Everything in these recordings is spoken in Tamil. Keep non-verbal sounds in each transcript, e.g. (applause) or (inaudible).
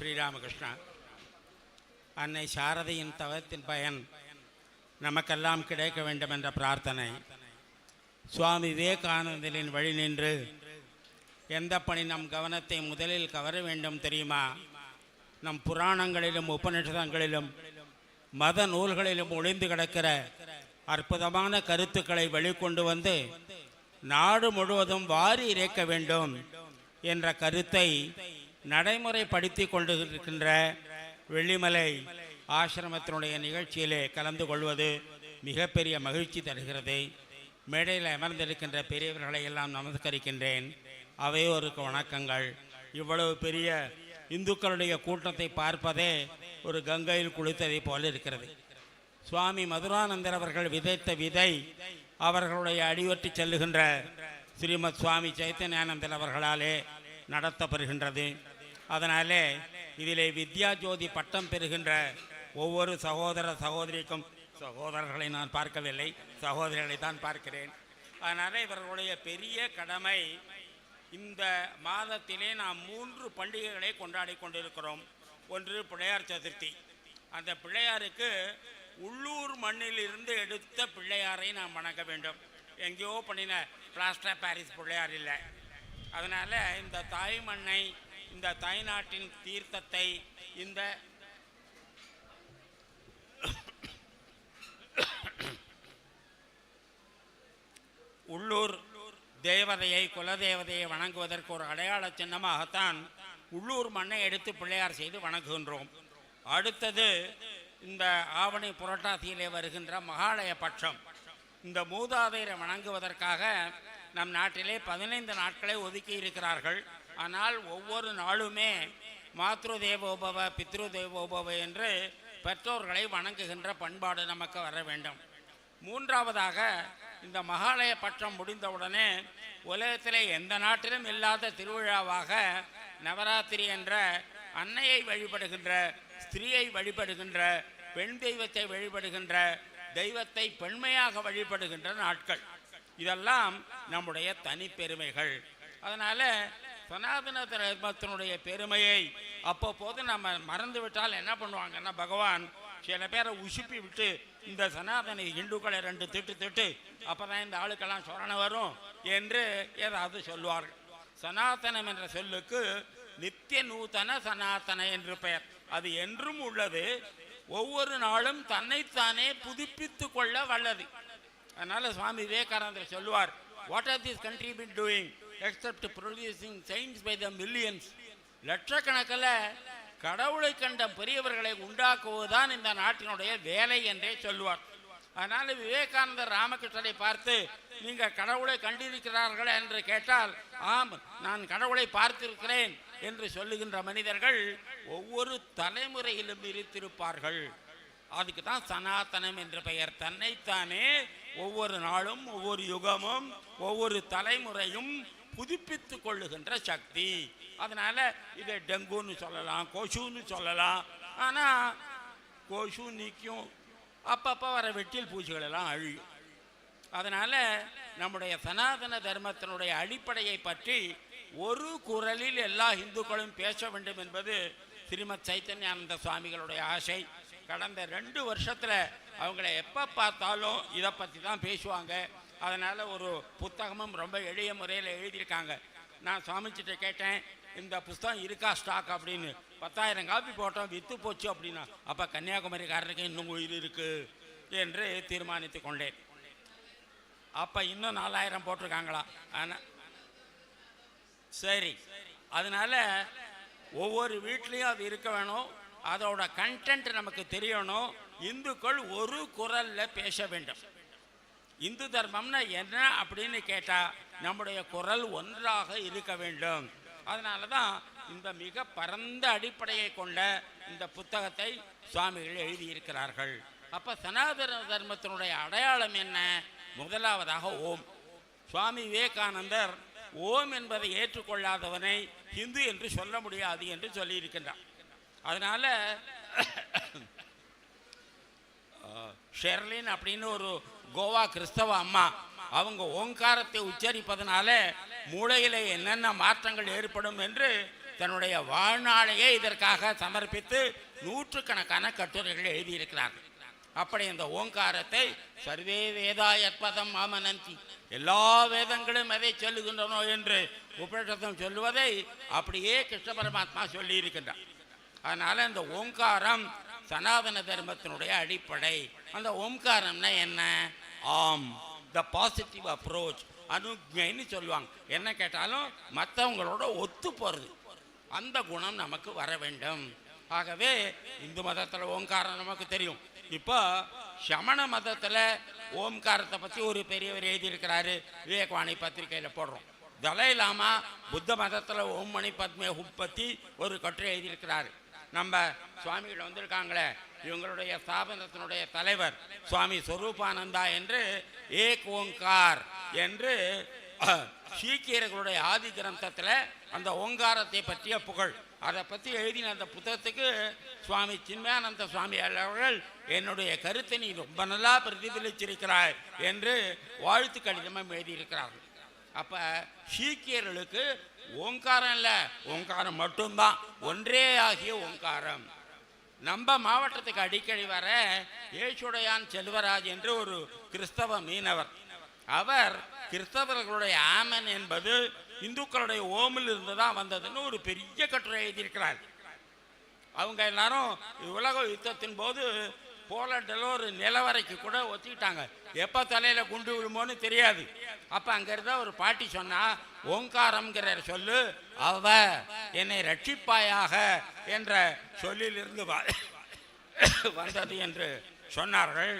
ஸ்ரீராமகிருஷ்ணா. அன்னை சாரதையின் தவத்தின் பயன் நமக்கெல்லாம் கிடைக்க வேண்டும் என்ற பிரார்த்தனை. சுவாமி விவேகானந்தரின் வழி நின்று எந்த பணி நம் கவனத்தை முதலில் கவர வேண்டும் தெரியுமா? நம் புராணங்களிலும் உபநிஷதங்களிலும் மத நூல்களிலும் ஒளிந்து கிடக்கிற அற்புதமான கருத்துக்களை வெளிக்கொண்டு வந்து நாடு முழுவதும் வாரி இறைக்க வேண்டும் என்ற கருத்தை நடைமுறைப்படுத்தி கொண்டு இருக்கின்ற வெள்ளிமலை ஆசிரமத்தினுடைய நிகழ்ச்சியிலே கலந்து கொள்வது மிகப்பெரிய மகிழ்ச்சி தருகிறது. மேடையில் அமர்ந்திருக்கின்ற பெரியவர்களை எல்லாம் நமஸ்கரிக்கின்றேன். அவையோருக்கு வணக்கங்கள். இவ்வளவு பெரிய இந்துக்களுடைய கூட்டத்தை பார்ப்பதே ஒரு கங்கையில் குளித்ததை போல இருக்கிறது. சுவாமி மதுரானந்தர் அவர்கள் விதைத்த விதை அவர்களுடைய அடிவற்றி செல்லுகின்ற ஸ்ரீமத் சுவாமி சைத்தன்யானந்தர் அவர்களாலே நடத்தப்படுகின்றது. அதனாலே இதிலே வித்யா ஜோதி பட்டம் பெறுகின்ற ஒவ்வொரு சகோதர சகோதரிக்கும் சகோதரர்களை நான் பார்க்கவில்லை சகோதரிகளை தான் பார்க்கிறேன். அதனால் இவர்களுடைய பெரிய கடமை இந்த மாதத்திலே நாம் மூன்று பண்டிகைகளை கொண்டாடி கொண்டிருக்கிறோம். ஒன்று பிள்ளையார் சதுர்த்தி. அந்த பிள்ளையாருக்கு உள்ளூர் மண்ணிலிருந்து எடுத்த பிள்ளையாரை நாம் வணங்க வேண்டும். எங்கேயோ பண்ணின பிளாஸ்டர் பாரிஸ் பிள்ளையார் இல்லை. அதனால் இந்த தாய் மண்ணை இந்த தாய்நாட்டின் தீர்த்தத்தை இந்த உள்ளூர் தேவதையை குலதேவதையை வணங்குவதற்கு ஒரு அடையாள சின்னமாகத்தான் உள்ளூர் மண்ணை எடுத்து பிள்ளையார் செய்து வணங்குகின்றோம். அடுத்தது இந்த ஆவணி புரட்டாசியிலே வருகின்ற மகாலய பட்சம். இந்த மூதாதையரை வணங்குவதற்காக நம் நாட்டிலே பதினைந்து நாட்களை ஒதுக்கி இருக்கிறார்கள். ஆனால் ஒவ்வொரு நாளுமே மாத்ரு தேவோபவ பித்ரு தேவோபவ என்று பெற்றோர்களை வணங்குகின்ற பண்பாடு நமக்கு வர வேண்டும். மூன்றாவதாக இந்த மகாலய பட்டம் முடிந்தவுடனே உலகத்திலே எந்த நாட்டிலும் இல்லாத திருவிழாவாக நவராத்திரி என்ற அன்னையை வழிபடுகின்ற ஸ்திரீயை வழிபடுகின்ற பெண் தெய்வத்தை வழிபடுகின்ற தெய்வத்தை பெண்மையாக வழிபடுகின்ற நாட்கள். இதெல்லாம் நம்முடைய தனிப்பெருமைகள் அதனால் சனாதன தர்மத்தினுடைய பெருமையை அப்பப்போது நம்ம மறந்து விட்டால் என்ன பண்ணுவாங்கன்னா பகவான் சில பேரை உசுப்பி விட்டு இந்த சனாதன இந்துக்களை ரெண்டு திட்டு திட்டு அப்போ தான் இந்த ஆளுக்கெல்லாம் சொரணை வரும் என்று ஏதாவது சொல்வார்கள் சனாதனம் என்ற சொல்லுக்கு நித்திய நூதன சனாதன என்று பெயர். அது என்றும் உள்ளது ஒவ்வொரு நாளும் தன்னைத்தானே புதுப்பித்து கொள்ள வல்லது. அதனால சுவாமி விவேகானந்தர் சொல்லுவார் what are this country been doing except producing science by the millions லட்சக்கணக்கில் கடவுளை கண்ட பெரியவர்களை உண்டாக்குவதுதான் இந்த நாட்டினுடைய வேலை என்றே சொல்லுவார். அதனால விவேகானந்தர் ராமகிருஷ்ணரை பார்த்து நீங்க கடவுளை கண்டிருக்கிறார்கள் என்று கேட்டால் ஆம் நான் கடவுளை பார்த்திருக்கிறேன் என்று சொல்லுகின்ற மனிதர்கள் ஒவ்வொரு தலைமுறையிலும் இருத்திருப்பார்கள். அதுக்கு தான் சனாதனம் என்ற பெயர். தன்னைத்தானே ஒவ்வொரு நாளும் ஒவ்வொரு யுகமும் ஒவ்வொரு தலைமுறையும் புதுப்பித்து கொள்ளுகின்ற சக்தி. அதனால இதை டெங்குன்னு சொல்லலாம் கொசுன்னு சொல்லலாம். ஆனால் கொசு நிற்கும் அப்பப்போ வர வெட்டில் பூச்சிகள் எல்லாம் அழியும். அதனால் நம்முடைய சனாதன தர்மத்தினுடைய அடிப்படையை பற்றி ஒரு குரலில் எல்லா இந்துக்களும் பேச வேண்டும் என்பது திருமத் சைத்தன்யானந்த சுவாமிகளுடைய ஆசை. கடந்த ரெண்டு வருஷத்தில் அவங்கள எப்போ பார்த்தாலும் இதை பற்றி தான் பேசுவாங்க. அதனால் ஒரு புத்தகமும் ரொம்ப எளிய முறையில் எழுதியிருக்காங்க. நான் சுவாமிச்சிட்ட கேட்டேன் இந்த புஸ்தகம் இருக்கா ஸ்டாக் அப்படின்னு. பத்தாயிரம் காப்பி போட்டோம் விற்று போச்சு அப்படின்னா. அப்போ கன்னியாகுமரிக்காரருக்கு இன்னும் உயிர் இருக்குது என்று தீர்மானித்து கொண்டேன். அப்போ இன்னும் நாலாயிரம் போட்டிருக்காங்களா? ஆனால் சரி. அதனால் ஒவ்வொரு வீட்லேயும் அது இருக்க வேணும். அதோட கண்டென்ட் நமக்கு தெரியணும். இந்துக்கள் ஒரு குரலில் பேச வேண்டும். இந்து தர்மம்னா என்ன அப்படின்னு கேட்டால் நம்முடைய குரல் ஒன்றாக இருக்க வேண்டும். அதனால தான் இந்த மிக பரந்த அடிப்படையை கொண்ட இந்த புத்தகத்தை சுவாமிகள் எழுதியிருக்கிறார்கள். அப்போ சனாதன தர்மத்தினுடைய அடையாளம் என்ன? முதலாவதாக ஓம். சுவாமி விவேகானந்தர் ஓம் என்பதை ஏற்றுக்கொள்ளாதவனை ஹிந்து என்று சொல்ல முடியாது என்று சொல்லியிருக்கின்றார். அதனால் ஷெர்லின் அப்படின்னு ஒரு கோவா கிறிஸ்தவ அம்மா அவங்க ஓங்காரத்தை உச்சரிப்பதனால மூளையிலே என்னென்ன மாற்றங்கள் ஏற்படும் என்று தன்னுடைய வாழ்நாளையே இதற்காக சமர்ப்பித்து நூற்றுக்கணக்கான கட்டுரைகள் எழுதியிருக்கிறார்கள். அப்படி இந்த ஓங்காரத்தை சர்வே வேதாயத்பதம் ஆமனந்தி எல்லா வேதங்களும் எதை சொல்லுகின்றனோ என்று உபநிஷத்தம் சொல்லுவதை அப்படியே கிருஷ்ண பரமாத்மா சொல்லி இருக்கின்றார் இந்த ஓங்காரம் சனாதன தர்மத்தினுடைய அடிப்படை. அந்த ஓம்காரம்னா என்ன? ஆம் த பாசிட்டிவ் அப்ரோச் அனுஜைன்னு சொல்லுவாங்க. என்ன கேட்டாலும் மற்றவங்களோட ஒத்து போகிறது அந்த குணம் நமக்கு வர வேண்டும். ஆகவே இந்து மதத்தில் ஓம்காரம் நமக்கு தெரியும். இப்போ சமண மதத்தில் ஓம்காரத்தை பற்றி ஒரு பெரியவர் எழுதியிருக்கிறாரு. விவேகவாணி பத்திரிகையில் போடுறோம். தலை லாமா புத்த மதத்தில் ஓம் மணி பத்மே பற்றி ஒரு கட்டுரை எழுதியிருக்கிறாரு. நம்ம சுவாமிகள் வந்திருக்காங்களே இவங்களுடைய ஸ்தாபனத்தினுடைய தலைவர் சுவாமி சொரூபானந்தா என்று ஏக் ஓங்கார் என்று சீக்கியர்களுடைய ஆதி கிரந்தத்தில் அந்த ஓங்காரத்தை பற்றிய புகழ். அதை பற்றி எழுதின அந்த புத்தகத்துக்கு சுவாமி சின்மயானந்த சுவாமி அவர்கள் என்னுடைய கருத்தை நீ ரொம்ப நல்லா பிரதிபலிச்சிருக்கிறாய் என்று வாழ்த்து கடிதமும் எழுதியிருக்கிறார்கள். அப்போ சீக்கியர்களுக்கு ஓங்காரம் இல்லை ஓங்காரம் மட்டும்தான் ஒன்றே ஆகிய ஓங்காரம். நம்ம மாவட்டத்துக்கு அடிக்கடி வர ஏசுடையான் செல்வராஜ் என்று ஒரு கிறிஸ்தவ மீனவர். அவர் கிறிஸ்தவர்களுடைய ஆமன் என்பது இந்துக்களுடைய ஓமில் இருந்து தான் வந்ததுன்னு ஒரு பெரிய கட்டுரை எழுதியிருக்கிறார். அவங்க எல்லாரும் உலக யுத்தத்தின் போது போலண்டில் ஒரு நிலவரைக்கு கூட ஒத்திக்கிட்டாங்க. எப்போ தலையில் குண்டு விழுமோன்னு தெரியாது. அப்போ அங்கே இருந்த ஒரு பாட்டி சொன்னால் ஓங்காரம்ங்கிற சொல்லு அவ என்னை ரட்சிப்பாயாக என்ற சொல்லிலிருந்து வந்தது என்று சொன்னார்கள்.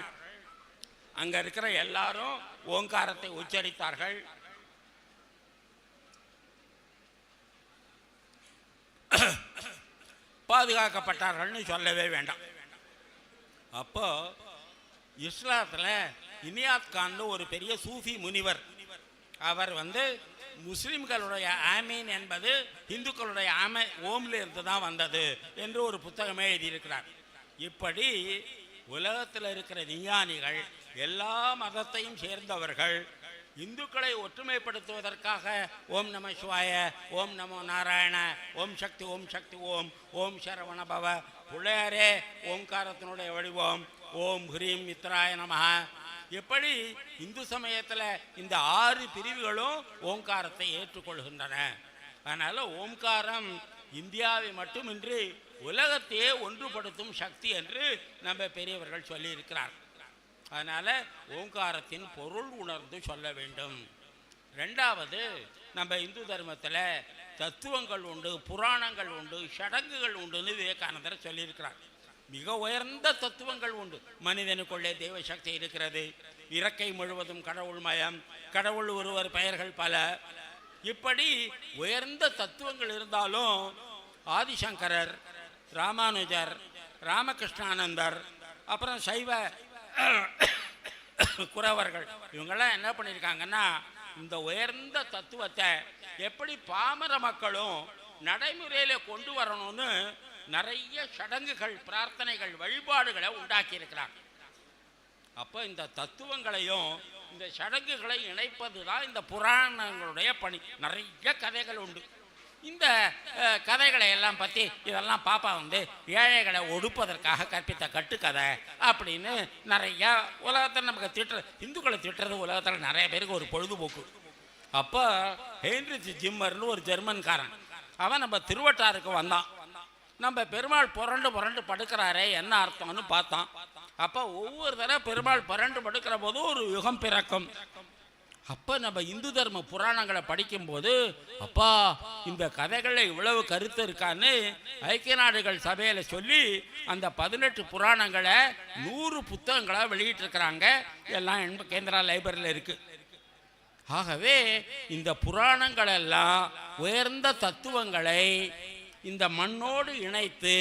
அங்கே இருக்கிற எல்லாரும் ஓங்காரத்தை உச்சரித்தார்கள். பாதுகாக்கப்பட்டார்கள்னு சொல்லவே வேண்டாம். அப்போ இஸ்லாத்தில் இனியாத் கான்னு ஒரு பெரிய சூஃபி முனிவர். அவர் வந்து முஸ்லிம்களுடைய ஆமீன் என்பது இந்துக்களுடைய ஆமை ஓம்ல இருந்து தான் வந்தது என்று ஒரு புத்தகமே எழுதியிருக்கிறார். இப்படி உலகத்தில் இருக்கிற விஞ்ஞானிகள் எல்லா மதத்தையும் சேர்ந்தவர்கள் இந்துக்களை ஒற்றுமைப்படுத்துவதற்காக ஓம் நம சிவாய ஓம் நமோ நாராயண ஓம் சக்தி ஓம் சக்தி ஓம் ஓம் சரவணபவ பிள்ளையாரே ஓங்காரத்தினுடைய வடிவம். ஓம் ஹ்ரீம் மித்ராய நமஹ. எப்படி இந்து சமயத்தில் இந்த ஆறு பிரிவுகளும் ஓங்காரத்தை ஏற்றுக்கொள்கின்றன. அதனால் ஓம்காரம் இந்தியாவை மட்டுமின்றி உலகத்தையே ஒன்றுபடுத்தும் சக்தி என்று நம்ம பெரியவர்கள் சொல்லியிருக்கிறார். அதனால் ஓங்காரத்தின் பொருள் உணர்ந்து சொல்ல வேண்டும். ரெண்டாவது நம்ம இந்து தர்மத்தில் தத்துவங்கள் உண்டு புராணங்கள் உண்டு சடங்குகள் உண்டுன்னு விவேகானந்தர் சொல்லியிருக்கிறார். மிக உயர்ந்த தத்துவங்கள் உண்டு. மனிதனுக்குள்ளே தெய்வ சக்தி இருக்கிறது. இறக்கை முழுவதும் கடவுள் மயம். கடவுள் ஒருவர் பெயர்கள் பல. இப்படி உயர்ந்த தத்துவங்கள் இருந்தாலும் ஆதிசங்கரர் ராமானுஜர் ராமகிருஷ்ணானந்தர் அப்புறம் சைவ குறவர்கள் இவங்கெல்லாம் என்ன பண்ணியிருக்காங்கன்னா இந்த உயர்ந்த தத்துவத்தை எப்படி பாமர மக்களும் நடைமுறையில் கொண்டு வரணும்னு நிறைய சடங்குகள் பிரார்த்தனைகள் வழிபாடுகளை உண்டாக்கி இருக்கிறாங்க அப்போ இந்த தத்துவங்களையும் இந்த சடங்குகளை இணைப்பது தான் இந்த புராணங்களுடைய பணி. நிறைய கதைகள் உண்டு. இந்த கதைகளை எல்லாம் பற்றி இதெல்லாம் பாப்பா வந்து ஏழைகளை ஒடுப்பதற்காக கற்பித்த கட்டுக்கதை அப்படின்னு நிறையா உலகத்தில் நமக்கு திட்டுற இந்துக்களை திட்டுறது உலகத்தில் நிறைய பேருக்கு ஒரு பொழுதுபோக்கு. அப்போ ஹென்ரிச் ஜிம்மர்னு ஒரு ஜெர்மன்காரன். அவன் நம்ம திருவட்டாருக்கு வந்தான். நம்ம பெருமாள் புரண்டு புரண்டு படுக்கிறாரே என்ன அர்த்தம்னு பார்த்தான். அப்போ ஒவ்வொரு தடவை பெருமாள் புரண்டு படுக்கிற போது ஒரு யுகம் பிறக்கும். அப்போ நம்ம இந்து தர்ம புராணங்களை படிக்கும்போது அப்பா இந்த கதைகளில் இவ்வளவு கருத்து இருக்கான்னு ஐக்கிய நாடுகள் சபையில் சொல்லி அந்த பதினெட்டு புராணங்களை நூறு புத்தகங்களாக வெளியிட்டிருக்கிறாங்க. எல்லாம் என்ப- கேந்திரா லைப்ரரியில் இருக்குது ஆகவே இந்த புராணங்கள் எல்லாம் உயர்ந்த தத்துவங்களை இந்த மண்ணோடு இணைத்து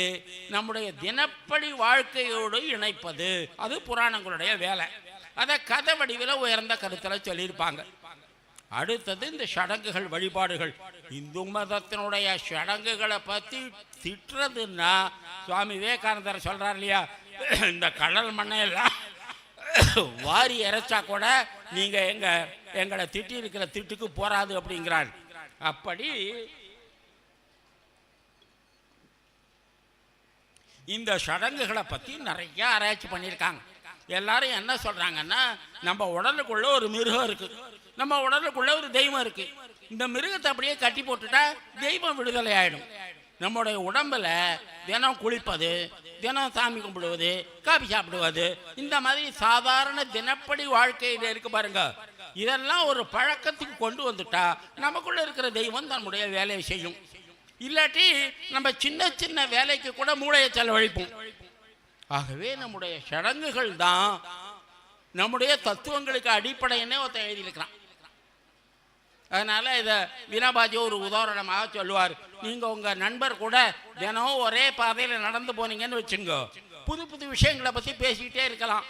நம்முடைய தினப்படி வாழ்க்கையோடு இணைப்பது அது புராணங்களுடைய வேலை. அதை கதை வடிவில் உயர்ந்த கருத்தில் சொல்லியிருப்பாங்க. அடுத்தது இந்த சடங்குகள் வழிபாடுகள். இந்து மதத்தினுடைய சடங்குகளை பற்றி திட்டுறதுன்னா சுவாமி விவேகானந்தர் சொல்கிறார் இல்லையா இந்த கடல் மண்ணையெல்லாம் வாரி இறைச்சா கூட நீங்க எங்க எங்களை திட்டி இருக்கிற திட்டுக்கு போறாது அப்படிங்கிறார். அப்படி இந்த சடங்குகளை பற்றி நிறைய ஆராய்ச்சி பண்ணியிருக்காங்க. எல்லாரும் என்ன சொல்கிறாங்கன்னா நம்ம உடலுக்குள்ள ஒரு மிருகம் இருக்குது நம்ம உடலுக்குள்ள ஒரு தெய்வம் இருக்குது இந்த மிருகத்தை அப்படியே கட்டி போட்டுட்டா தெய்வம் விடுதலை ஆகிடும் நம்முடைய உடம்புல தினம் குளிப்பது தினம் சாமி கும்பிடுவது காபி சாப்பிடுவது இந்த மாதிரி சாதாரண தினப்படி வாழ்க்கையில் இருக்கு பாருங்க. இதெல்லாம் ஒரு பழக்கத்துக்கு கொண்டு வந்துட்டா நமக்குள்ள இருக்கிற தெய்வம் தன்னுடைய வேலையை செய்யும். இல்லாட்டி நம்ம சின்ன சின்ன வேலைக்கு கூட மூளையை செலவழிப்போம். ஆகவே நம்முடைய சடங்குகள் தான் நம்முடைய தத்துவங்களுக்கு அடிப்படைன்னே ஒருத்தன் எழுதியிருக்கிறான். அதனால் இதை வினாபாஜி ஒரு உதாரணமாக சொல்லுவார். நீங்கள் உங்கள் நண்பர் கூட தினம் ஒரே பாதையில் நடந்து போனீங்கன்னு வச்சுங்க. புது புது விஷயங்களை பற்றி பேசிக்கிட்டே இருக்கலாம்.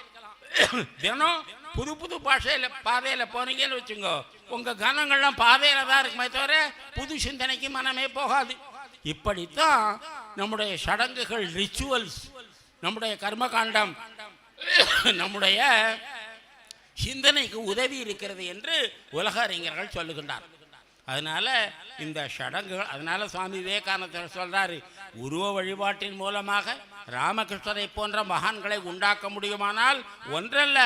தினம் புது புது பாஷையில் பாதையில் போனீங்கன்னு வச்சுங்க. உங்கள் கனங்கள்லாம் பாதையில் தான் இருக்குமே தவிர புது சிந்தனைக்கு மனமே போகாது. இப்படித்தான் நம்முடைய சடங்குகள் ரிச்சுவல்ஸ் நம்முடைய கர்மகாண்டம் நம்முடைய சிந்தனைக்கு உதவி இருக்கிறது என்று உலக அறிஞர்கள் சொல்லுகின்றார். அதனால் இந்த சடங்குகள் அதனால் சுவாமி விவேகானந்தர் சொல்கிறாரு உருவ வழிபாட்டின் மூலமாக ராமகிருஷ்ணரை போன்ற மகான்களை உண்டாக்க முடியுமானால் ஒன்றல்ல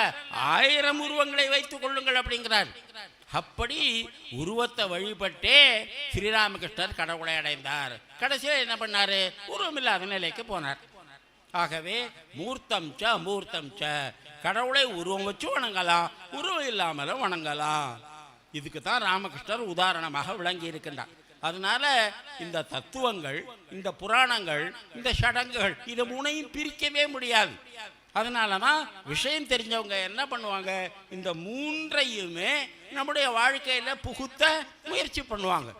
ஆயிரம் உருவங்களை வைத்துக் கொள்ளுங்கள் அப்படிங்கிறார். அப்படி உருவத்தை வழிபட்டே ஸ்ரீராமகிருஷ்ணர் கடவுளை அடைந்தார். கடைசியில் என்ன பண்ணார்? உருவமில்லாத நிலைக்கு போனார். ஆகவே மூர்த்தம் ச மூர்த்தம் ச. கடவுளை உருவம் வச்சு வணங்கலாம் உருவம் இல்லாமலும் வணங்கலாம். இதுக்கு தான் ராமகிருஷ்ணர் உதாரணமாக விளங்கி இருக்கின்றார். அதனால இந்த தத்துவங்கள் இந்த புராணங்கள் இந்த சடங்குகள் இதை மூணையும் பிரிக்கவே முடியாது. அதனால தான் விஷயம் தெரிஞ்சவங்க என்ன பண்ணுவாங்க? இந்த மூன்றையுமே நம்முடைய வாழ்க்கையில் புகுத்த முயற்சி பண்ணுவாங்க.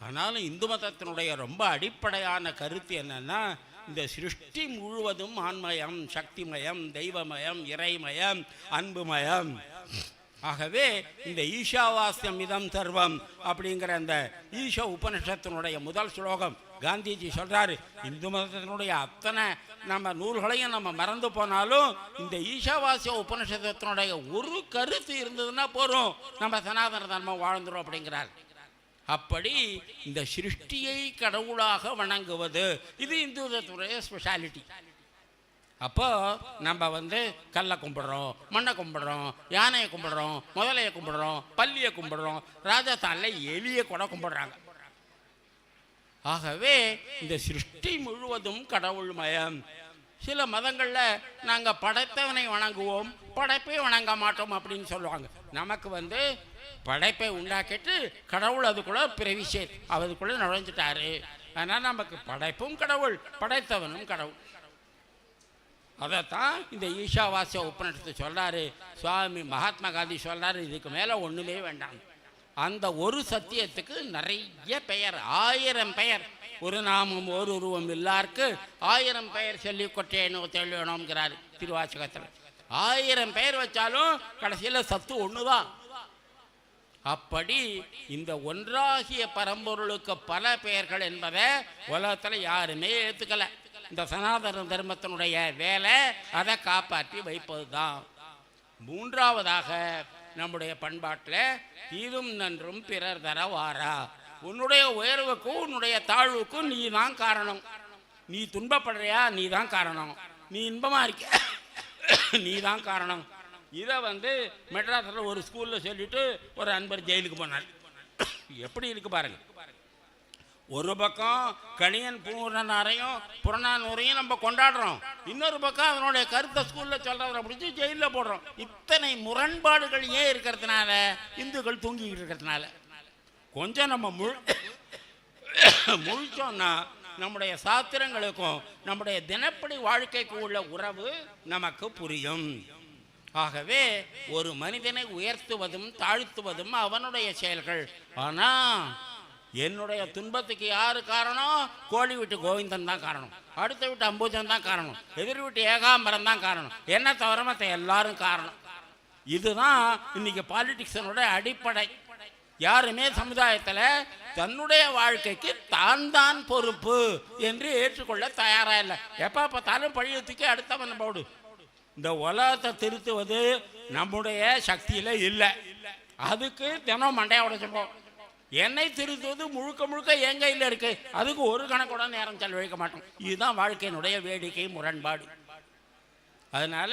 ஆனாலும் இந்து மதத்தினுடைய ரொம்ப அடிப்படையான கருத்து என்னன்னா இந்த சிருஷ்டி முழுவதும் ஆன்மயம் சக்திமயம் தெய்வமயம் இறைமயம் அன்புமயம். ஆகவே இந்த ஈஷாவாஸ்யம் இதம் சர்வம் அப்படிங்கிற அந்த ஈஷா உபனிஷத்தினுடைய முதல் ஸ்லோகம் காந்திஜி சொல்றாரு. இந்து மதத்தினுடைய அத்தனை நம்ம நூல்களையும் நம்ம மறந்து போனாலும் இந்த ஈஷாவாசிய உபனிஷத்தினுடைய ஒரு கருத்து இருந்ததுன்னா போறோம். நம்ம சனாதன தர்மம் வாழ்ந்துடும் அப்படிங்கிறார். அப்படி இந்த சிருஷ்டியை கடவுளாக வணங்குவது. இது இந்துத்துடைய ஸ்பெஷாலிட்டி அப்போ நம்ம வந்து கல்லை கும்பிடுறோம் மண்ணை கும்பிடுறோம் யானையை கும்பிடுறோம் முதலையை கும்பிடுறோம் பள்ளியை கும்பிடுறோம் ராஜஸ்தானில் எலியை கூட கும்பிடுறாங்க. ஆகவே இந்த சிருஷ்டி முழுவதும் கடவுள் மயம். சில மதங்களில் நாங்கள் படைத்தவனை வணங்குவோம் படைப்பே வணங்க மாட்டோம் அப்படின்னு சொல்லுவாங்க. நமக்கு வந்து படைப்பை உண்டாக்கிட்டு கடவுள் அதுக்குள்ள பிரவிசே அதுக்குள்ள நுழைஞ்சிட்டாரு. அதனால் நமக்கு படைப்பும் கடவுள் படைத்தவனும் கடவுள். அதைத்தான் இந்த ஈஷாவாசிய உபநிஷத்தை சொல்கிறாரு சுவாமி மகாத்மா காந்தி சொல்கிறாரு இதுக்கு மேலே ஒன்றுமே வேண்டாம். அந்த ஒரு சத்தியத்துக்கு நிறைய பெயர் ஆயிரம் பெயர். ஒரு நாமம் ஒரு உருவம் இல்லாருக்கு ஆயிரம் பெயர் சொல்லி கொட்டேனோ தெளியணுங்கிறார் திருவாசகத்தில். ஆயிரம் பெயர் வச்சாலும் கடைசியில் சத்து ஒன்று தான் அப்படி இந்த ஒன்றாகிய பரம்பொருளுக்கு பல பெயர்கள் என்பதை உலகத்தில் யாருமே ஏற்றுக்கல இந்த சனாதன தர்மத்தினுடைய வேலை அதை காப்பாற்றி வைப்பது தான் மூன்றாவதாக நம்முடைய பண்பாட்டில் தீதும் நன்றும் பிறர் தர வாரா. உன்னுடைய உயர்வுக்கும் உன்னுடைய தாழ்வுக்கும் நீ தான் காரணம். நீ துன்பப்படுறியா? நீ தான் காரணம். நீ இன்பமாக இருக்க (laughs) நீ தான் காரணம். இதை வந்து மெட்ராஸில் ஒரு ஸ்கூலில் சொல்லிட்டு ஒரு அன்பர் ஜெயிலுக்கு போனார். (coughs) எப்படி இருக்கு பாருங்க. ஒரு பக்கம் கணியன் பூர்ணனாரையும் புறநானூரையும் நம்ம கொண்டாடுறோம். இன்னொரு பக்கம் அதனுடைய கருத்தை ஸ்கூலில் சொல்கிறத பிடிச்சி ஜெயிலில் போடுறோம். இத்தனை முரண்பாடுகள் ஏன் இருக்கிறதுனால? இந்துக்கள் தூங்கிக்கிட்டு இருக்கிறதுனால. கொஞ்சம் நம்ம முழு (coughs) முழிச்சோன்னா நம்முடைய சாத்திரங்களுக்கும் நம்முடைய தினப்படி வாழ்க்கைக்கு உள்ள உறவு நமக்கு புரியும். ஆகவே ஒரு மனிதனை உயர்த்துவதும் தாழ்த்துவதும் அவனுடைய செயல்கள். ஆனால் என்னுடைய துன்பத்துக்கு யார் காரணம்? கோழி வீட்டு கோவிந்தன் தான் காரணம். அடுத்த வீட்டு அம்பூஜன் தான் காரணம். எதிர் வீட்டு ஏகாம்பரம் தான் காரணம். என்ன தவிர மற்ற எல்லாரும் காரணம். இதுதான் இன்னைக்கு பாலிடிக்ஸனுடைய அடிப்படை. யாருமே சமுதாயத்தில் தன்னுடைய வாழ்க்கைக்கு தான் தான் பொறுப்பு என்று ஏற்றுக்கொள்ள தயாராக இல்லை. எப்போ பார்த்தாலும் பழிய தூக்கி அடுத்தவன் போடு. இந்த உலகத்தை திருத்துவது நம்முடைய சக்தியில் இல்லை. அதுக்கு தினம் மண்டையை உடைச்சுப்போம் என்னை திருத்துவது முழுக்க முழுக்க என் கையில் இருக்குது அதுக்கு ஒரு கணக்கோட நேரம் செலவழிக்க மாட்டோம். இதுதான் வாழ்க்கையினுடைய வேடிக்கை முரண்பாடு. அதனால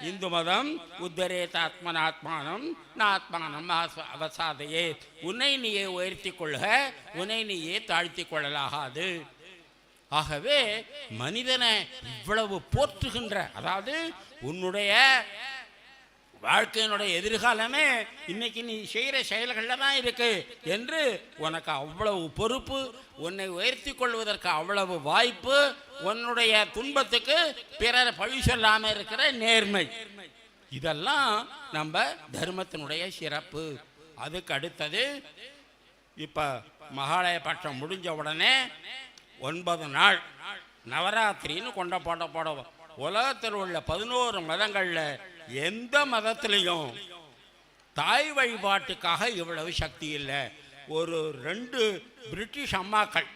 இந்து மதம் உத்வரேத் ஆத்மனாத்மானம் நாத்மானம் அவசாதையே. உன்னை நீயே உயர்த்தி கொள்க உன்னை நீயே தாழ்த்தி கொள்ளலாகாது. ஆகவே மனிதனை இவ்வளவு போற்றுகின்ற அதாவது உன்னுடைய வாழ்க்கையினுடைய எதிர்காலமே இன்னைக்கு நீ செய்கிற செயல்களில் தான் இருக்கு என்று உனக்கு அவ்வளவு பொறுப்பு உன்னை உயர்த்தி கொள்வதற்கு அவ்வளவு வாய்ப்பு உன்னுடைய துன்பத்துக்கு பிறர் பழி சொல்லாமல் இருக்கிற நேர்மை. இதெல்லாம் நம்ம தர்மத்தினுடைய சிறப்பு. அதுக்கு அடுத்தது இப்போ மகாலய பட்சம் முடிஞ்ச உடனே ஒன்பது நாள் நவராத்திரின்னு கொண்ட போட போடவும் உலகத்தில் உள்ள பதினோரு மதங்களில் எந்த மதத்திலையும் தாய் வழிபாட்டுக்காக இவ்வளவு சக்தி இல்லை. ஒரு ரெண்டு பிரிட்டிஷ் அம்மாக்கள்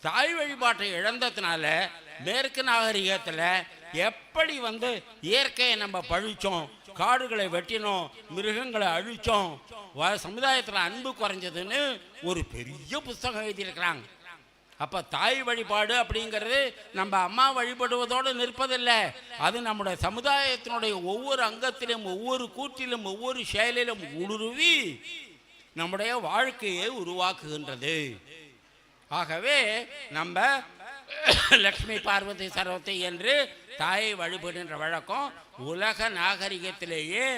தாய் வழிபாட்டை இழந்ததுனால மேற்கு நாகரிகத்தில் எப்படி வந்து இயற்கையை நம்ம பழிச்சோம் காடுகளை வெட்டினோம் மிருகங்களை அழிச்சோம் சமுதாயத்தில் அன்பு குறைஞ்சதுன்னு ஒரு பெரிய புஸ்தகம் எழுதியிருக்கிறாங்க. அப்போ தாய் வழிபாடு அப்படிங்கிறது நம்ம அம்மா வழிபடுவதோடு நிற்பதில்லை. அது நம்முடைய சமுதாயத்தினுடைய ஒவ்வொரு அங்கத்திலும் ஒவ்வொரு கூற்றிலும் ஒவ்வொரு செயலிலும் உருவி நம்முடைய வாழ்க்கையை உருவாக்குகின்றது. ஆகவே நம்ம லக்ஷ்மி பார்வதி சரவதி என்று தாயை வழிபடுகின்ற வழக்கம் உலக நாகரிகத்திலேயே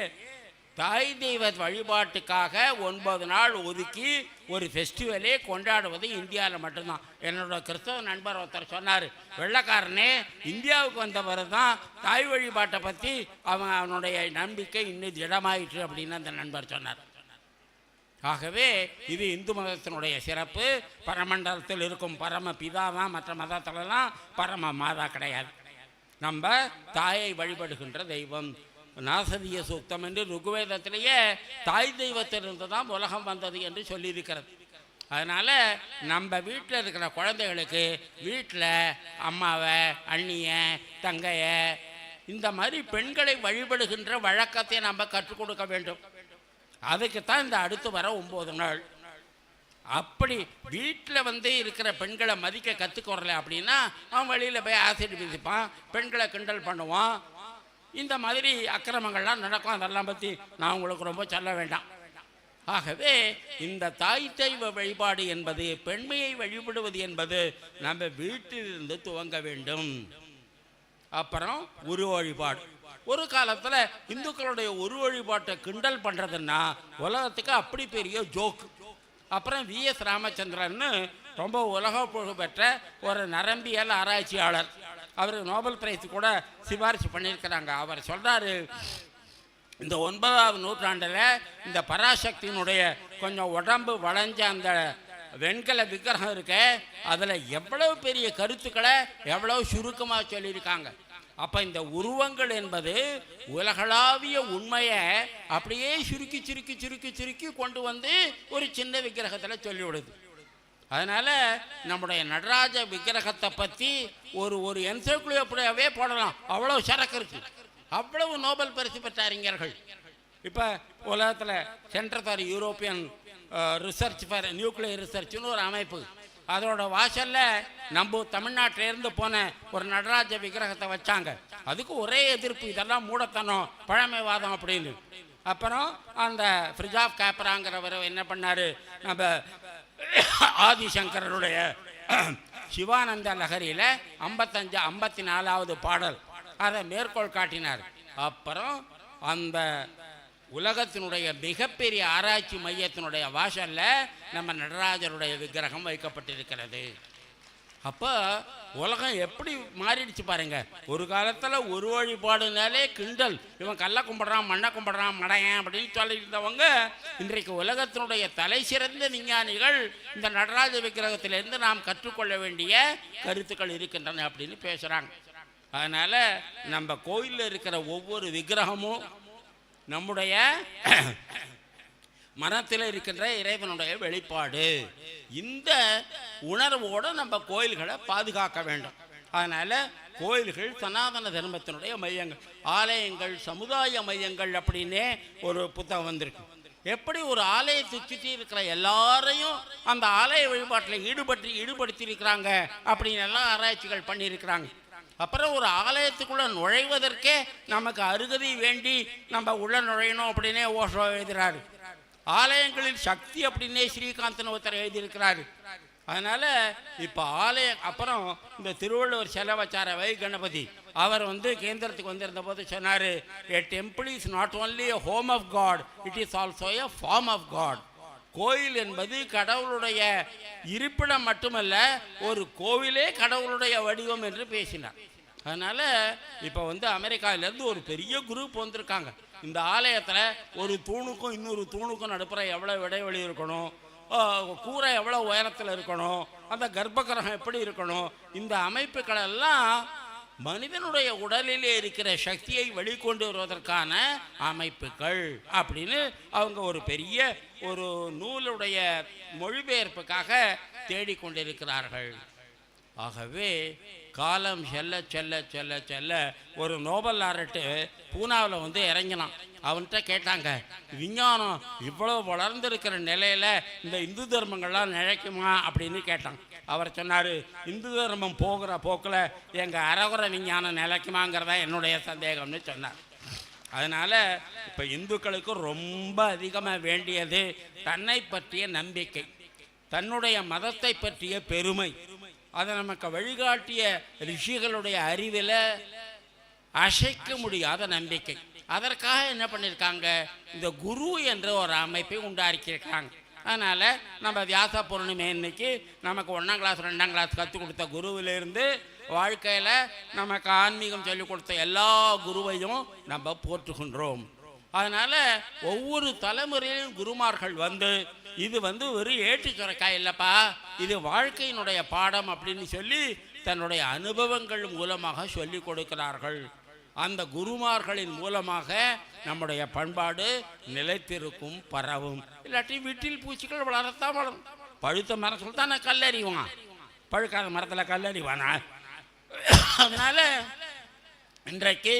தாய் தெய்வ வழிபாட்டுக்காக ஒன்பது நாள் ஒதுக்கி ஒரு ஃபெஸ்டிவலே கொண்டாடுவது இந்தியாவில் மட்டும்தான். என்னோட கிறிஸ்தவ நண்பர் ஒருத்தர் சொன்னார் வெள்ளைக்காரனே இந்தியாவுக்கு வந்தவர் தான் தாய் வழிபாட்டை பற்றி அவன் அவனுடைய நம்பிக்கை இன்னும் திடமாயிற்று அப்படின்னு அந்த நண்பர் சொன்னார். ஆகவே இது இந்து மதத்தினுடைய சிறப்பு. பரமண்டலத்தில் இருக்கும் பரம பிதாதான் மற்ற மதத்திலலாம் பரம மாதா கிடையாது. நம்ம தாயை வழிபடுகின்ற தெய்வம். நாசதிய சூக்தம் என்று ருகுவேதத்திலேயே தாய் தெய்வத்திலிருந்து தான் உலகம் வந்தது என்று சொல்லியிருக்கிறது. அதனால் நம்ம வீட்டில் இருக்கிற குழந்தைகளுக்கு வீட்டில் அம்மாவை அண்ணிய தங்கைய இந்த மாதிரி பெண்களை வழிபடுகின்ற வழக்கத்தை நம்ம கற்றுக் கொடுக்க வேண்டும். அதுக்கு தான் இந்த அடுத்து வர ஒம்பது நாள். அப்படி வீட்டில் வந்து இருக்கிற பெண்களை மதிக்க கற்றுக்கொறல அப்படின்னா அவன் வெளியில் போய் ஆசிட் மிதிப்பான் பெண்களை கிண்டல் பண்ணுவான் இந்த மாதிரி அக்கிரமங்கள்லாம் நடக்கும் அதெல்லாம் பற்றி நான் உங்களுக்கு ரொம்ப சொல்ல வேண்டாம். ஆகவே இந்த தாய் தெய்வ வழிபாடு என்பது பெண்மையை வழிபடுவது என்பது நம்ம வீட்டிலிருந்து துவங்க வேண்டும். அப்புறம் உரு வழிபாடு. ஒரு காலத்தில் இந்துக்களுடைய உரு வழிபாட்டை கிண்டல் பண்ணுறதுன்னா உலகத்துக்கு அப்படி பெரிய ஜோக்கு. அப்புறம் வி எஸ் ராமச்சந்திரன் ரொம்ப உலக புகழ்பெற்ற ஒரு நரம்பியல் ஆராய்ச்சியாளர். அவர் நோபல் பிரைஸ் கூட சிபாரிசு பண்ணியிருக்கிறாங்க. அவர் சொல்கிறாரு இந்த ஒன்பதாவது நூற்றாண்டில் இந்த பராசக்தியினுடைய கொஞ்சம் உடம்பு வளைஞ்ச அந்த வெண்கல விக்கிரகம் இருக்க அதில் எவ்வளவு பெரிய கருத்துக்களை எவ்வளவு சுருக்கமாக சொல்லியிருக்காங்க. அப்போ இந்த உருவங்கள் என்பது உலகளாவிய உண்மையை அப்படியே சுருக்கி சுருக்கி சுருக்கி சுருக்கி கொண்டு வந்து ஒரு சின்ன விக்கிரகத்தில் சொல்லிவிடுது. அதனால் நம்முடைய நடராஜ விக்கிரகத்தை பற்றி ஒரு ஒரு என்சைக்ளோபீடியாவே போடலாம். அவ்வளோ சரக்கு இருக்கு. அவ்வளவு நோபல் பரிசு பெற்ற அறிஞர்கள். இப்போ உலகத்தில் centre for European research for nuclear ரிசர்ச்னு ஒரு அமைப்பு. அதோட வாசலில் நம்ம தமிழ்நாட்டிலேருந்து போன ஒரு நடராஜ விக்கிரகத்தை வச்சாங்க. அதுக்கு ஒரே எதிர்ப்பு இதெல்லாம் மூடத்தனம் பழமைவாதம் அப்படின்னு. அப்புறம் அந்த ஃப்ரிஜ் ஆஃப் என்ன பண்ணார்? நம்ம ஆதிசங்கரருடைய சிவானந்த லகரியில் ஐம்பத்தஞ்சு ஐம்பத்தி நாலாவது பாடல். அதை மேற்கோள் காட்டினார். அப்புறம் அந்த உலகத்தினுடைய மிகப்பெரிய ஆராய்ச்சி மையத்தினுடைய வாசலில் நம்ம நடராஜருடைய விக்கிரகம் வைக்கப்பட்டிருக்கிறது. அப்போ உலகம் எப்படி மாறிடுச்சு பாருங்க. ஒரு காலத்தில் ஒரு வழிபாடுனாலே கிண்டல். இவன் கல்லை கும்பிட்றான் மண்ணை கும்பிட்றான் மடையன் அப்படின்னு சொல்லியிருந்தவங்க இன்றைக்கு உலகத்தினுடைய தலை சிறந்த விஞ்ஞானிகள் இந்த நடராஜ விக்கிரகத்திலிருந்து நாம் கற்றுக்கொள்ள வேண்டிய கருத்துக்கள் இருக்கின்றன அப்படின்னு பேசுகிறாங்க அதனால் நம்ம கோயிலில் இருக்கிற ஒவ்வொரு விக்கிரகமும் நம்முடைய மனத்தில் இருக்கின்ற இறைவனுடைய வெளிப்பாடு. இந்த உணர்வோடு நம்ம கோயில்களை பாதுகாக்க வேண்டும். அதனால் கோயில்கள் சனாதன தர்மத்தினுடைய மையங்கள் ஆலயங்கள் சமுதாய மையங்கள் அப்படின்னே ஒரு புத்தகம் வந்திருக்கு. எப்படி ஒரு ஆலயத்தை சுற்றி இருக்கிற எல்லாரையும் அந்த ஆலய வழிபாட்டில் ஈடுபட்டு ஈடுபடுத்தியிருக்கிறாங்க அப்படின்னு எல்லாம் ஆராய்ச்சிகள் பண்ணியிருக்கிறாங்க. அப்புறம் ஒரு ஆலயத்துக்குள்ளே நுழைவதற்கே நமக்கு அருகதி வேண்டி நம்ம உள்ள நுழையணும் அப்படின்னே ஓஷோ எழுதுகிறாரு ஆலயங்களில் சக்தி அப்படின்னே ஸ்ரீகாந்தன் ஒருத்தர் எழுதியிருக்கிறாரு. அதனால இப்போ ஆலயம் அப்புறம் இந்த திருவள்ளுவர் செல வச்சார வை கணபதி. அவர் வந்து கேந்திரத்துக்கு வந்திருந்த போது சொன்னார் a temple is not only a home of God it is also a form of God கோயில் என்பது கடவுளுடைய இருப்பிடம் மட்டுமல்ல ஒரு கோவிலே கடவுளுடைய வடிவம் என்று பேசினார். அதனால் இப்போ வந்து அமெரிக்காவிலேருந்து ஒரு பெரிய குரூப் வந்திருக்காங்க. இந்த ஆலயத்தில் ஒரு தூணுக்கும் இன்னொரு தூணுக்கும் நடுப்புற எவ்வளோ இடைவெளி இருக்கணும்? கூரை எவ்வளோ உயரத்தில் இருக்கணும்? அந்த கர்ப்பகிரகம் எப்படி இருக்கணும்? இந்த அமைப்புகளெல்லாம் மனிதனுடைய உடலிலே இருக்கிற சக்தியை வெளிக்கொண்டு வருவதற்கான அமைப்புகள் அப்படின்னு அவங்க ஒரு பெரிய ஒரு நூலுடைய மொழிபெயர்ப்புக்காக தேடிக்கொண்டிருக்கிறார்கள். ஆகவே காலம் செல்ல செல்ல செல்ல செல்ல ஒரு நோபல் லாரட்டு பூனாவில் வந்து இறங்கினான். அவன்கிட்ட கேட்டாங்க விஞ்ஞானம் இவ்வளோ வளர்ந்துருக்கிற நிலையில் இந்த இந்து தர்மங்கள்லாம் நிழைக்குமா அப்படின்னு கேட்டான். அவர் சொன்னார் இந்து தர்மம் போகிற போக்கில் எங்கள் அறகுற விஞ்ஞானம் நிலைக்குமாங்கிறதா என்னுடைய சந்தேகம்னு சொன்னார். அதனால் இப்போ இந்துக்களுக்கு ரொம்ப அதிகமாக வேண்டியது தன்னை பற்றிய நம்பிக்கை தன்னுடைய மதத்தை பற்றிய பெருமை. அதை நமக்கு வழிகாட்டிய ரிஷிகளுடைய அறிவில் அசைக்க முடியாத நம்பிக்கை. அதற்காக என்ன பண்ணியிருக்காங்க இந்த குரு என்ற ஒரு அமைப்பை உண்டாக்கியிருக்காங்க. அதனால் நம்ம வியாச பௌர்ணமி இன்னைக்கு நமக்கு ஒன்றாம் கிளாஸ் ரெண்டாம் கிளாஸ் கற்றுக் கொடுத்த குருவிலிருந்து வாழ்க்கையில் நமக்கு ஆன்மீகம் சொல்லிக் கொடுத்த எல்லா குருவையும் நம்ம போற்றுகின்றோம். அதனால் ஒவ்வொரு தலைமுறையிலும் குருமார்கள் வந்து இது வந்து ஒரு ஏட்டு இல்லைப்பா. இது வாழ்க்கையினுடைய பாடம் அப்படின்னு சொல்லி தன்னுடைய அனுபவங்கள் மூலமாக சொல்லி கொடுக்கிறார்கள். அந்த குருமார்களின் மூலமாக நம்முடைய பண்பாடு நிலைத்திருக்கும் பரவும். இல்லாட்டி வீட்டில் பூச்சிகள் வளரத்தான் வளரும் பழுத்த மரத்தில் தான் நான் கல்லறிவான். பழுக்காத மரத்தில் கல்லறிவானா? அதனால இன்றைக்கு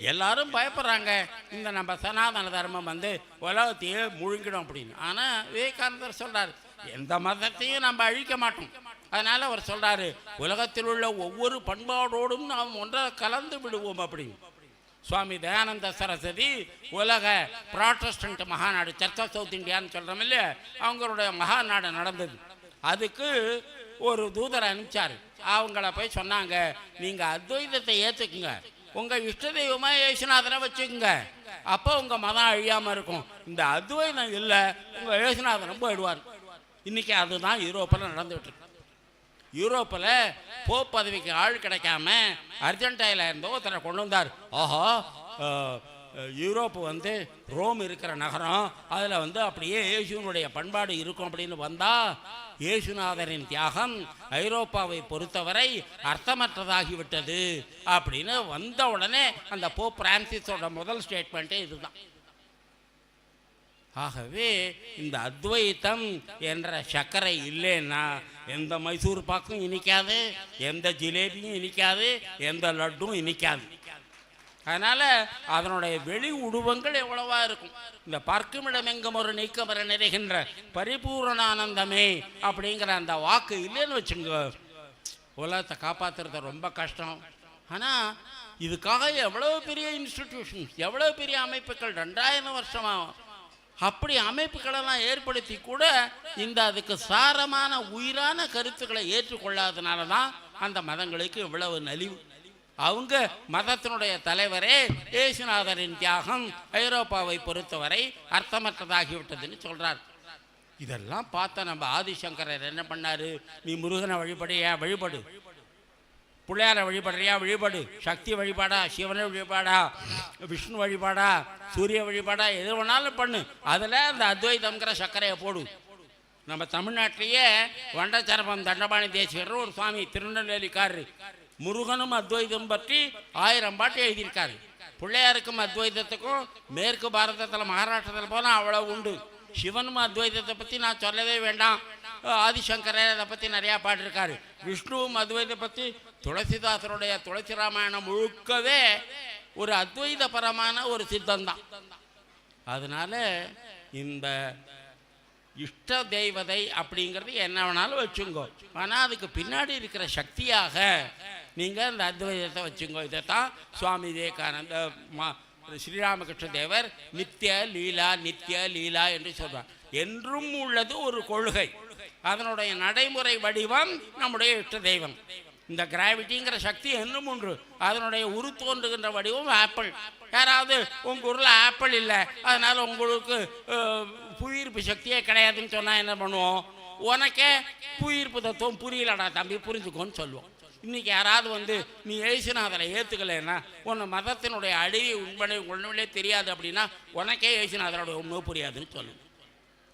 எல்லாரும் பயப்படுறாங்க இந்த நம்ம சனாதன தர்மம் வந்து உலகத்தையே முழுங்கிடும் அப்படின்னு. ஆனால் விவேகானந்தர் சொல்கிறார் எந்த மதத்தையும் நம்ம அழிக்க மாட்டோம். அதனால் அவர் சொல்கிறாரு உலகத்தில் உள்ள ஒவ்வொரு பண்பாடோடும் நாம் ஒன்றாக கலந்து விடுவோம் அப்படின்னு. சுவாமி தயானந்த சரஸ்வதி உலக ப்ராட்டஸ்டன்ட் மகாநாடு சர்ச் ஆஃப் சவுத் இந்தியான்னு சொல்கிறோம் இல்லையா? அவங்களுடைய மகாநாடு நடந்தது. அதுக்கு ஒரு தூதரை அனுப்பிச்சார். அவங்கள போய் சொன்னாங்க நீங்கள் அத்வைதத்தை ஏற்றுக்குங்க உங்கள் இஷ்ட தெய்வமாக இயேசுநாதனை வச்சுக்கோங்க. அப்போ உங்கள் மதம் அழியாமல் இருக்கும். இந்த அத்வைதம் இல்லை உங்கள் இயேசுநாதனம் போயிடுவார் இன்றைக்கி அதுதான் யூரோப்பில் நடந்துகிட்டு இருக்கு. யூரோப்பில் போப் பதவிக்கு ஆள் கிடைக்காம அர்ஜென்டைனில் இருந்தோ ஒருத்தரை கொண்டு வந்தார். ஆஹா யூரோப்பு வந்து ரோம் இருக்கிற நகரம் அதில் வந்து அப்படியே இயேசுனுடைய பண்பாடு இருக்கும் அப்படின்னு வந்தால் இயேசுநாதரின் தியாகம் ஐரோப்பாவை பொறுத்தவரை அர்த்தமற்றதாகிவிட்டது அப்படின்னு வந்த உடனே அந்த போ பிரான்சிஸோட முதல் ஸ்டேட்மெண்ட்டே இதுதான். ஆகவே இந்த அத்வைத்தம் என்ற சர்க்கரை இல்லைன்னா எந்த மைசூர் பாக்கும் இனிக்காது எந்த ஜிலேபியும் இனிக்காது எந்த லட்டும் இனிக்காது. அதனால் அதனுடைய வெளி உருவங்கள் எவ்வளவா இருக்கும்? இந்த பார்க்குமிடம் எங்கும் ஒரு நீக்கம் வர நிறைகின்ற பரிபூரணானந்தமே அப்படிங்கிற அந்த வாக்கு இல்லைன்னு வச்சுங்க. உலகத்தை காப்பாற்றுறது ரொம்ப கஷ்டம். ஆனால் இதுக்காக எவ்வளோ பெரிய இன்ஸ்டிடியூஷன்ஸ் எவ்வளோ பெரிய அமைப்புகள் ரெண்டாயிரம் வருஷமாக அப்படி அமைப்புகளெல்லாம் ஏற்படுத்தி கூட இந்த அதுக்கு சாரமான உயிரான கருத்துக்களை ஏற்றுக்கொள்ளாதனால தான் அந்த மதங்களுக்கு இவ்வளவு நலிவு. அவங்க மதத்தினுடைய தலைவரே ஏசுநாதரின் தியாகம் ஐரோப்பாவை பொறுத்தவரை அர்த்தமற்றதாகிவிட்டதுன்னு சொல்கிறார் இதெல்லாம் பார்த்தா நம்ம ஆதிசங்கரர் என்ன பண்ணார்? நீ முருகனை வழிபடையா வழிபடு. பிள்ளையாரை வழிபடுறியா? வழிபடு. சக்தி வழிபாடா? சிவனை வழிபாடா? விஷ்ணு வழிபாடா? சூரிய வழிபாடா? எது வேணாலும் பண்ணு. அதில் அந்த அத்வைதம்ங்கிற சர்க்கரையை போடு. நம்ம தமிழ்நாட்டிலேயே வண்டச்சரபம் தண்டபாணி தேசிகர் ஒரு சுவாமி திருநெல்வேலிக்காரரு. முருகனும் அத்வைதம் பற்றி ஆயிரம் பாட்டு எழுதியிருக்காரு. பிள்ளையாருக்கும் அத்வைதத்துக்கும் மேற்கு பாரதத்தில் மகாராஷ்டிரத்தில் போனால் அவ்வளோ உண்டு. சிவனும் அத்வைதத்தை பற்றி நான் சொல்லவே வேண்டாம். ஆதிசங்கரர் அதை பற்றி நிறையா பாடிருக்காரு விஷ்ணுவும் அத்வைதை பற்றி துளசிதாசருடைய துளசி ராமாயணம் முழுக்கவே ஒரு அத்வைதபரமான ஒரு சித்தந்தான். அதனால இந்த இஷ்ட தெய்வதை அப்படிங்கிறது என்ன வேணாலும் வச்சுங்கோ. ஆனால் அதுக்கு பின்னாடி இருக்கிற சக்தியாக நீங்கள் இந்த அத்வைதத்தை வச்சுங்கோ. தான் சுவாமி விவேகானந்த மா ஸ்ரீராமகிருஷ்ண தேவர் நித்திய லீலா நித்திய லீலா என்று சொல்வார் என்றும் உள்ளது ஒரு கொள்கை. அதனுடைய நடைமுறை வடிவம் நம்முடைய இஷ்ட தெய்வம். இந்த கிராவிட்டிங்கிற சக்தி என்றும் ஒன்று. அதனுடைய உரு தோன்றுகின்ற வடிவம் ஆப்பிள். யாராவது உங்கள் ஊரில் ஆப்பிள் இல்லை. அதனால் உங்களுக்கு அஹ், புவியீர்ப்பு சக்தியே கிடையாதுன்னு சொன்னால் என்ன பண்ணுவோம்? உனக்கே புவியீர்ப்பு தத்துவம் புரியலடா தம்பி புரிஞ்சுக்கோன்னு சொல்லுவோம். இன்னைக்கு யாராவது வந்து நீ ஏசுநாதரை ஏற்றுக்கலைன்னா உன்னை மதத்தினுடைய அழிவை உண்மனை ஒன்றுமே தெரியாது அப்படின்னா உனக்கே ஏசுநாதரோட உண்மை புரியாதுன்னு சொல்லும்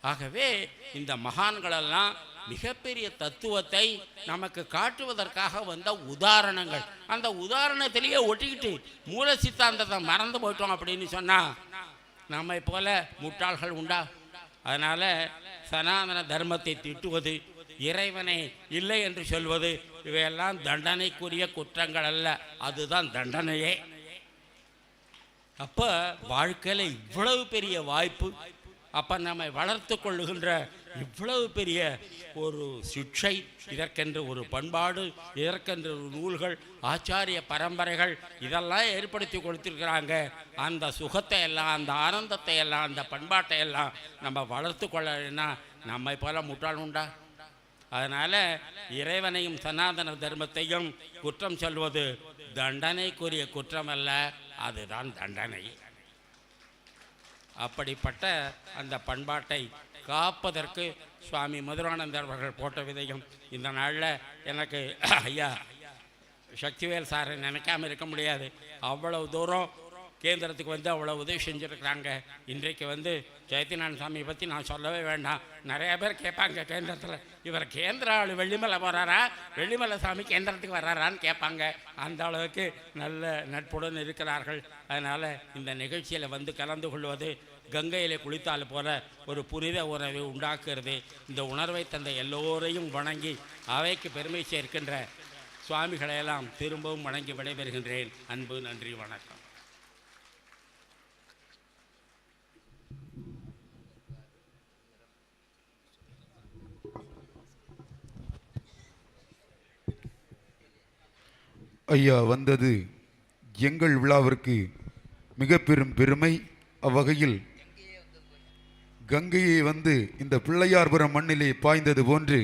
ஆகவே இந்த மகான்களெல்லாம் மிகப்பெரிய தத்துவத்தை நமக்கு காட்டுவதற்காக வந்த உதாரணங்கள். அந்த உதாரணத்திலேயே ஒட்டிக்கிட்டு மூல சித்தாந்தத்தை மறந்து போயிட்டோம் அப்படின்னு சொன்னால் நம்மை போல முட்டாள்கள் உண்டா? அதனால் சனாதன தர்மத்தை திட்டுவது இறைவனை இல்லை என்று சொல்வது இவையெல்லாம் தண்டனைக்குரிய குற்றங்கள் அல்ல அதுதான் தண்டனையே. அப்போ வாழ்க்கையில் இவ்வளவு பெரிய வாய்ப்பு. அப்போ நம்மை வளர்த்து கொள்ளுகின்ற இவ்வளவு பெரிய ஒரு சிக்ஷை இதற்கென்று ஒரு பண்பாடு இதற்கென்று ஒரு நூல்கள் ஆச்சாரிய பரம்பரைகள் இதெல்லாம் ஏற்படுத்தி கொடுத்துருக்குறாங்க. அந்த சுகத்தை எல்லாம் அந்த ஆனந்தத்தை எல்லாம் அந்த பண்பாட்டை எல்லாம் நம்ம வளர்த்து கொள்ளலைன்னா நம்மை போல முட்டாளுண்டா அதனால் இறைவனையும் சனாதன தர்மத்தையும் குற்றம் சொல்வது தண்டனைக்குரிய குற்றம் அல்ல அதுதான் தண்டனை அப்படிப்பட்ட அந்த பண்பாட்டை காப்பதற்கு சுவாமி மதுரானந்தர் அவர்கள் போட்ட விதையும் இந்த நாளில் எனக்கு ஐயா சக்திவேல் சாரை நினைக்காமல் இருக்க முடியாது அவ்வளவு தூரம் கேந்திரத்துக்கு வந்து அவ்வளோ உதவி செஞ்சுருக்குறாங்க. இன்றைக்கு வந்து ஜெயத்தினான் சாமியை பற்றி நான் சொல்லவே வேண்டாம். நிறைய பேர் கேட்பாங்க கேந்திரத்தில் இவர் கேந்திர ஆள் வெள்ளிமலை போகிறாரா வெள்ளிமலை சாமி கேந்திரத்துக்கு வர்றாரான்னு கேட்பாங்க. அந்த அளவுக்கு நல்ல நட்புடன் இருக்கிறார்கள். அதனால் இந்த நிகழ்ச்சியில் வந்து கலந்து கொள்வது கங்கையிலே குளித்தால் போல ஒரு புனித உறவை உண்டாக்குறது இந்த உணர்வை தந்த எல்லோரையும் வணங்கி அவைக்கு பெருமை சேர்க்கின்ற சுவாமிகளையெல்லாம் திரும்பவும் வணங்கி விடைபெறுகின்றேன். அன்பு நன்றி வணக்கம். ஐயா வந்தது எங்கள் விழாவிற்கு மிக பெரும் பெருமை அவ்வகையில். கங்கையை வந்து இந்த பிள்ளையார்புரம் மண்ணிலே பாய்ந்தது போன்று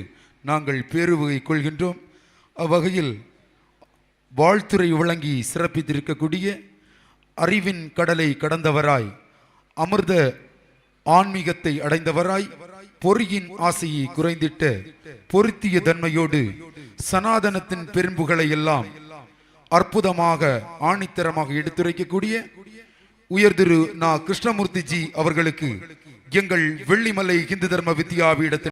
நாங்கள் பேருவகை கொள்கின்றோம். அவ்வகையில் வாழ்த்துறை வழங்கி சிறப்பித்திருக்கக்கூடிய அறிவின் கடலை கடந்தவராய் அமிர்த ஆன்மீகத்தை அடைந்தவராய் பொறியின் ஆசையை குறைந்திட்ட பொருத்திய தன்மையோடு சனாதனத்தின் பெரும்புகளை எல்லாம் அற்புதமாக ஆணித்தரமாக எடுத்துரைக்கக்கூடிய உயர் திரு நா. கிருஷ்ணமூர்த்தி ஜி அவர்களுக்கு எங்கள் வெள்ளிமலை இந்து தர்ம வித்யாபீடத்தின்